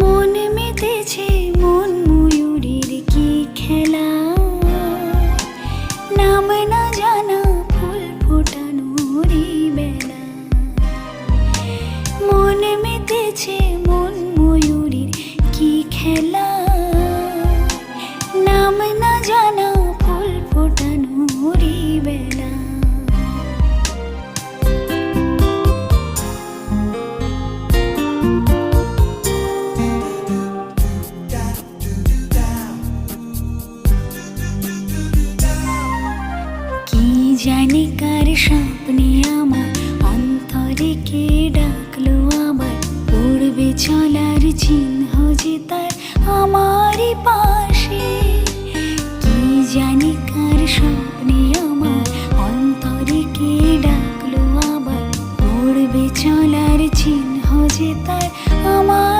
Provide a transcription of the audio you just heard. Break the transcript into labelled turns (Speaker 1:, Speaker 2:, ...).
Speaker 1: মন মেতেছে, মন ময়ূরীর কি খেলা? নাম না জানা বেলা মন মেতেছে, মন ময়ূরীর কি খেলা? নাম না জানি কার স্বপ্নে আমার অন্তরে কে ডাকলো আবার পড়বে চলার চিহ্ন যে তার আমারই পাশে। কি জানি কার স্বপ্নে আমার অন্তরে কে ডাকলো আবার পড়বে চলার চিহ্ন যে তার আমার